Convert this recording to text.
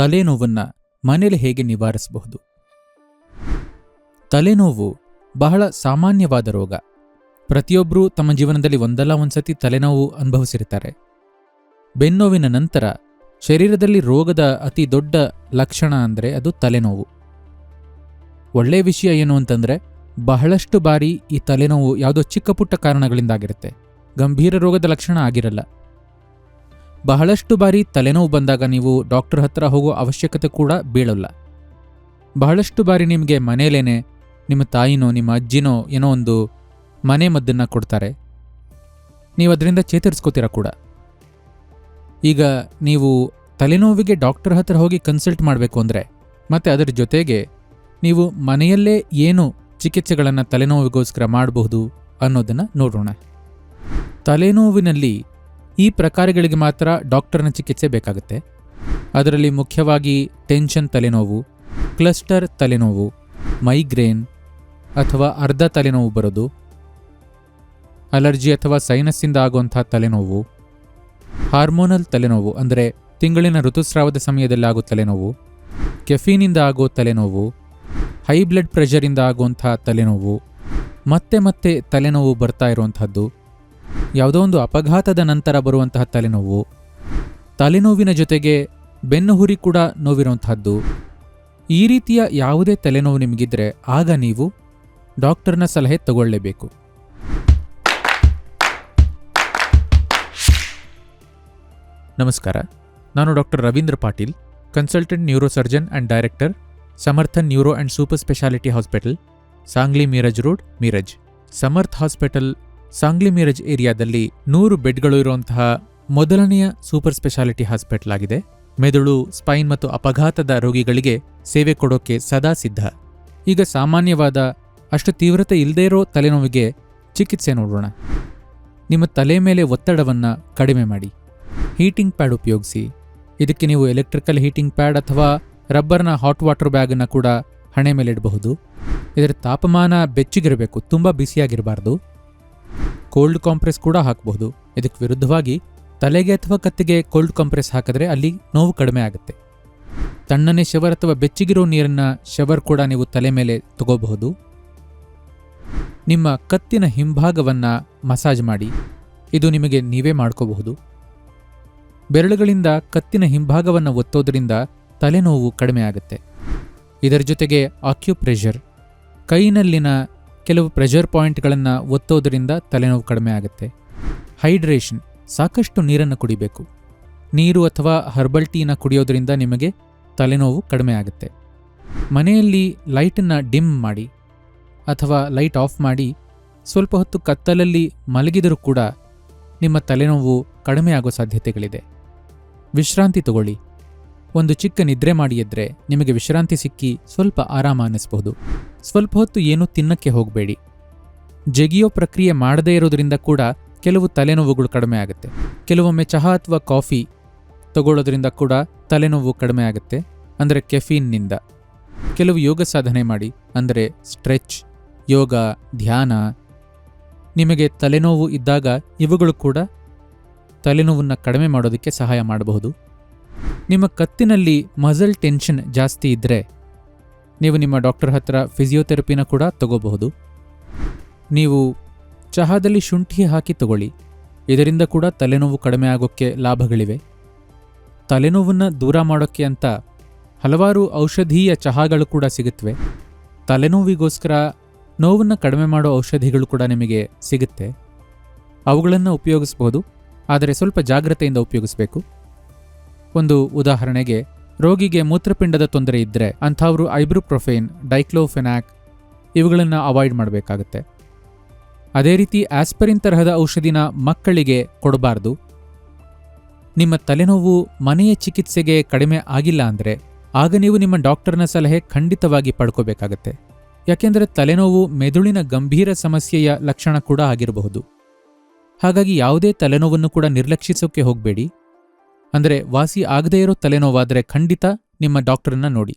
ತಲೆನೋವನ್ನು ಮನೇಲಿ ಹೇಗೆ ನಿವಾರಿಸಬಹುದು? ತಲೆನೋವು ಬಹಳ ಸಾಮಾನ್ಯವಾದ ರೋಗ. ಪ್ರತಿಯೊಬ್ಬರೂ ತಮ್ಮ ಜೀವನದಲ್ಲಿ ಒಂದಲ್ಲ ಒಂದ್ಸತಿ ತಲೆನೋವು ಅನುಭವಿಸಿರ್ತಾರೆ. ಬೆನ್ನೋವಿನ ನಂತರ ಶರೀರದಲ್ಲಿ ರೋಗದ ಅತಿ ದೊಡ್ಡ ಲಕ್ಷಣ ಅಂದರೆ ಅದು ತಲೆನೋವು. ಒಳ್ಳೆಯ ವಿಷಯ ಏನು ಅಂತಂದರೆ ಬಹಳಷ್ಟು ಬಾರಿ ಈ ತಲೆನೋವು ಯಾವುದೋ ಚಿಕ್ಕ ಪುಟ್ಟ ಕಾರಣಗಳಿಂದಾಗಿರುತ್ತೆ. ಗಂಭೀರ ರೋಗದ ಲಕ್ಷಣ ಆಗಿರಲ್ಲ. ಬಹಳಷ್ಟು ಬಾರಿ ತಲೆನೋವು ಬಂದಾಗ ನೀವು ಡಾಕ್ಟರ್ ಹತ್ರ ಹೋಗೋ ಅವಶ್ಯಕತೆ ಕೂಡ ಬೀಳಲ್ಲ. ಬಹಳಷ್ಟು ಬಾರಿ ನಿಮಗೆ ಮನೆಯಲ್ಲೇನೆ ನಿಮ್ಮ ತಾಯಿನೋ, ನಿಮ್ಮ ಅಜ್ಜಿನೋ ಏನೋ ಒಂದು ಮನೆ ಮದ್ದನ್ನು ಕೊಡ್ತಾರೆ. ನೀವು ಅದರಿಂದ ಚೇತರಿಸ್ಕೋತೀರ ಕೂಡ. ಈಗ ನೀವು ತಲೆನೋವಿಗೆ ಡಾಕ್ಟರ್ ಹತ್ರ ಹೋಗಿ ಕನ್ಸಲ್ಟ್ ಮಾಡಬೇಕು ಅಂದರೆ ಮತ್ತು ಅದರ ಜೊತೆಗೆ ನೀವು ಮನೆಯಲ್ಲೇ ಏನು ಚಿಕಿತ್ಸೆಗಳನ್ನು ತಲೆನೋವಿಗೋಸ್ಕರ ಮಾಡಬಹುದು ಅನ್ನೋದನ್ನು ನೋಡೋಣ. ತಲೆನೋವಿನಲ್ಲಿ ಈ ಪ್ರಕಾರಗಳಿಗೆ ಮಾತ್ರ ಡಾಕ್ಟರ್ನ ಚಿಕಿತ್ಸೆ ಬೇಕಾಗುತ್ತೆ. ಅದರಲ್ಲಿ ಮುಖ್ಯವಾಗಿ ಟೆನ್ಷನ್ ತಲೆನೋವು, ಕ್ಲಸ್ಟರ್ ತಲೆನೋವು, ಮೈಗ್ರೇನ್ ಅಥವಾ ಅರ್ಧ ತಲೆನೋವು ಬರೋದು, ಅಲರ್ಜಿ ಅಥವಾ ಸೈನಸ್ಸಿಂದ ಆಗುವಂಥ ತಲೆನೋವು, ಹಾರ್ಮೋನಲ್ ತಲೆನೋವು ಅಂದರೆ ತಿಂಗಳಿನ ಋತುಸ್ರಾವದ ಸಮಯದಲ್ಲಿ ಆಗೋ ತಲೆನೋವು, ಕೆಫೀನಿಂದ ಆಗೋ ತಲೆನೋವು, ಹೈ ಬ್ಲಡ್ ಪ್ರೆಷರಿಂದ ಆಗುವಂಥ ತಲೆನೋವು, ಮತ್ತೆ ಮತ್ತೆ ತಲೆನೋವು ಬರ್ತಾ ಇರುವಂತಹದ್ದು ಯಾವುದೋ ಒಂದು ಅಪಘಾತದ ನಂತರ ಬರುವಂತಹ ತಲೆನೋವು. ತಲೆನೋವಿನ ಜೊತೆಗೆ ಬೆನ್ನುಹುರಿ ಕೂಡ ನೋವಿರುವಂತಹದ್ದು. ಈ ರೀತಿಯ ಯಾವುದೇ ತಲೆನೋವು ನಿಮಗಿದ್ರೆ ಆಗ ನೀವು ಡಾಕ್ಟರ್ನ ಸಲಹೆ ತಗೊಳ್ಳೇಬೇಕು. ನಮಸ್ಕಾರ. ನಾನು doctor Ravindra Patil, consultant neuro surgeon and director, Samarthan neuro and super speciality hospital, Sangli Miraj road, Miraj. Samarth hospital Sangli Miraj ಏರಿಯಾದಲ್ಲಿ ನೂರು ಬೆಡ್ಗಳು ಇರುವಂತಹ ಮೊದಲನೆಯ ಸೂಪರ್ ಸ್ಪೆಷಾಲಿಟಿ ಹಾಸ್ಪಿಟಲ್ ಆಗಿದೆ ಮೆದುಳು, ಸ್ಪೈನ್ ಮತ್ತು ಅಪಘಾತದ ರೋಗಿಗಳಿಗೆ ಸೇವೆ ಕೊಡೋಕೆ ಸದಾ ಸಿದ್ಧ. ಈಗ ಸಾಮಾನ್ಯವಾದ, ಅಷ್ಟು ತೀವ್ರತೆ ಇಲ್ಲದೇ ಇರೋ ತಲೆನೋವಿಗೆ ಚಿಕಿತ್ಸೆ ನೋಡೋಣ. ನಿಮ್ಮ ತಲೆ ಮೇಲೆ ಒತ್ತಡವನ್ನು ಕಡಿಮೆ ಮಾಡಿ. ಹೀಟಿಂಗ್ ಪ್ಯಾಡ್ ಉಪಯೋಗಿಸಿ. ಇದಕ್ಕೆ ನೀವು ಎಲೆಕ್ಟ್ರಿಕಲ್ ಹೀಟಿಂಗ್ ಪ್ಯಾಡ್ ಅಥವಾ ರಬ್ಬರ್ನ ಹಾಟ್ ವಾಟರ್ ಬ್ಯಾಗನ್ನು ಕೂಡ ಹಣೆ ಮೇಲೆ ಇಡಬಹುದು. ಇದರ ತಾಪಮಾನ ಬೆಚ್ಚಗಿರಬೇಕು, ತುಂಬ ಬಿಸಿಯಾಗಿರಬಾರ್ದು. ಕೋಲ್ಡ್ ಕಾಂಪ್ರೆಸ್ ಕೂಡ ಹಾಕಬಹುದು. ಇದಕ್ಕೆ ವಿರುದ್ಧವಾಗಿ ತಲೆಗೆ ಅಥವಾ ಕತ್ತಿಗೆ ಕೋಲ್ಡ್ ಕಾಂಪ್ರೆಸ್ ಹಾಕಿದ್ರೆ ಅಲ್ಲಿ ನೋವು ಕಡಿಮೆ ಆಗುತ್ತೆ. ತಣ್ಣನೆ ಶವರ್ ಅಥವಾ ಬೆಚ್ಚಗಿರೋ ನೀರನ್ನು ಶವರ್ ಕೂಡ ನೀವು ತಲೆ ಮೇಲೆ ತಗೋಬಹುದು. ನಿಮ್ಮ ಕತ್ತಿನ ಹಿಂಭಾಗವನ್ನು ಮಸಾಜ್ ಮಾಡಿ. ಇದು ನಿಮಗೆ ನೀವೇ ಮಾಡ್ಕೋಬಹುದು. ಬೆರಳುಗಳಿಂದ ಕತ್ತಿನ ಹಿಂಭಾಗವನ್ನು ಒತ್ತೋದ್ರಿಂದ ತಲೆನೋವು ಕಡಿಮೆ ಆಗುತ್ತೆ. ಇದರ ಜೊತೆಗೆ ಆಕ್ಯುಪ್ರೆಷರ್ ಕೈನಲ್ಲಿನ ಕೆಲವು ಪ್ರೆಷರ್ ಪಾಯಿಂಟ್ಗಳನ್ನು ಒತ್ತೋದ್ರಿಂದ ತಲೆನೋವು ಕಡಿಮೆ ಆಗುತ್ತೆ. ಹೈಡ್ರೇಷನ್ ಸಾಕಷ್ಟು ನೀರನ್ನು ಕುಡಿಬೇಕು. ನೀರು ಅಥವಾ ಹರ್ಬಲ್ ಟೀನ ಕುಡಿಯೋದ್ರಿಂದ ನಿಮಗೆ ತಲೆನೋವು ಕಡಿಮೆ ಆಗುತ್ತೆ. ಮನೆಯಲ್ಲಿ ಲೈಟನ್ನು ಡಿಮ್ ಮಾಡಿ ಅಥವಾ ಲೈಟ್ ಆಫ್ ಮಾಡಿ ಸ್ವಲ್ಪ ಹೊತ್ತು ಕತ್ತಲಲ್ಲಿ ಮಲಗಿದರೂ ಕೂಡ ನಿಮ್ಮ ತಲೆನೋವು ಕಡಿಮೆ ಆಗೋ ಸಾಧ್ಯತೆಗಳಿದೆ. ವಿಶ್ರಾಂತಿ ತಗೊಳ್ಳಿ. ಒಂದು ಚಿಕ್ಕ ನಿದ್ರೆ ಮಾಡಿ ಎದ್ರೆ ನಿಮಗೆ ವಿಶ್ರಾಂತಿ ಸಿಕ್ಕಿ ಸ್ವಲ್ಪ ಆರಾಮ ಅನ್ನಿಸ್ಬಹುದು. ಸ್ವಲ್ಪ ಹೊತ್ತು ಏನೂ ತಿನ್ನಕ್ಕೆ ಹೋಗಬೇಡಿ. ಜಗಿಯೋ ಪ್ರಕ್ರಿಯೆ ಮಾಡದೇ ಇರೋದ್ರಿಂದ ಕೂಡ ಕೆಲವು ತಲೆನೋವುಗಳು ಕಡಿಮೆ ಆಗುತ್ತೆ. ಕೆಲವೊಮ್ಮೆ ಚಹಾ ಅಥವಾ ಕಾಫಿ ತಗೊಳ್ಳೋದ್ರಿಂದ ಕೂಡ ತಲೆನೋವು ಕಡಿಮೆ ಆಗುತ್ತೆ, ಅಂದರೆ ಕೆಫೀನ್ನಿಂದ. ಕೆಲವು ಯೋಗ ಸಾಧನೆ ಮಾಡಿ, ಅಂದರೆ ಸ್ಟ್ರೆಚ್, ಯೋಗ, ಧ್ಯಾನ, ನಿಮಗೆ ತಲೆನೋವು ಇದ್ದಾಗ ಇವುಗಳು ಕೂಡ ತಲೆನೋವನ್ನು ಕಡಿಮೆ ಮಾಡೋದಕ್ಕೆ ಸಹಾಯ ಮಾಡಬಹುದು. ನಿಮ್ಮ ಕತ್ತಿನಲ್ಲಿ ಮಸಲ್ ಟೆನ್ಷನ್ ಜಾಸ್ತಿ ಇದ್ದರೆ ನೀವು ನಿಮ್ಮ ಡಾಕ್ಟರ್ ಹತ್ರ ಫಿಸಿಯೋಥೆರಪಿನ ಕೂಡ ತಗೋಬಹುದು. ನೀವು ಚಹಾದಲ್ಲಿ ಶುಂಠಿ ಹಾಕಿ ತಗೊಳ್ಳಿ. ಇದರಿಂದ ಕೂಡ ತಲೆನೋವು ಕಡಿಮೆ ಆಗೋಕ್ಕೆ ಲಾಭಗಳಿವೆ. ತಲೆನೋವನ್ನು ದೂರ ಮಾಡೋಕ್ಕೆ ಅಂತ ಹಲವಾರು ಔಷಧೀಯ ಚಹಾಗಳು ಕೂಡ ಸಿಗುತ್ತವೆ ತಲೆನೋವಿಗೋಸ್ಕರ ನೋವನ್ನು ಕಡಿಮೆ ಮಾಡೋ ಔಷಧಿಗಳು ಕೂಡ ನಿಮಗೆ ಸಿಗುತ್ತೆ. ಅವುಗಳನ್ನು ಉಪಯೋಗಿಸ್ಬೋದು ಆದರೆ ಸ್ವಲ್ಪ ಜಾಗ್ರತೆಯಿಂದ ಉಪಯೋಗಿಸಬೇಕು. ಒಂದು ಉದಾಹರಣೆಗೆ, ರೋಗಿಗೆ ಮೂತ್ರಪಿಂಡದ ತೊಂದರೆ ಇದ್ದರೆ ಅಂಥವರು ಐಬ್ರುಪ್ರೊಫೇನ್, ಡೈಕ್ಲೋಫೆನಾಕ್ ಇವುಗಳನ್ನು ಅವಾಯ್ಡ್ ಮಾಡಬೇಕಾಗತ್ತೆ. ಅದೇ ರೀತಿ ಆಸ್ಪರಿನ್ ತರಹದ ಔಷಧಿನ ಮಕ್ಕಳಿಗೆ ಕೊಡಬಾರ್ದು. ನಿಮ್ಮ ತಲೆನೋವು ಮನೆಯ ಚಿಕಿತ್ಸೆಗೆ ಕಡಿಮೆ ಆಗಿಲ್ಲ ಅಂದರೆ ಆಗ ನೀವು ನಿಮ್ಮ ಡಾಕ್ಟರ್ನ ಸಲಹೆ ಖಂಡಿತವಾಗಿ ಪಡ್ಕೋಬೇಕಾಗತ್ತೆ. ಯಾಕೆಂದರೆ ತಲೆನೋವು ಮೆದುಳಿನ ಗಂಭೀರ ಸಮಸ್ಯೆಯ ಲಕ್ಷಣ ಕೂಡ ಆಗಿರಬಹುದು. ಹಾಗಾಗಿ ಯಾವುದೇ ತಲೆನೋವನ್ನು ಕೂಡ ನಿರ್ಲಕ್ಷಿಸೋಕೆ ಹೋಗಬೇಡಿ. ಅಂದರೆ ವಾಸಿ ಆಗದೇ ಇರೋ ತಲೆನೋವಾದರೆ ಖಂಡಿತ ನಿಮ್ಮ ಡಾಕ್ಟರನ್ನ ನೋಡಿ.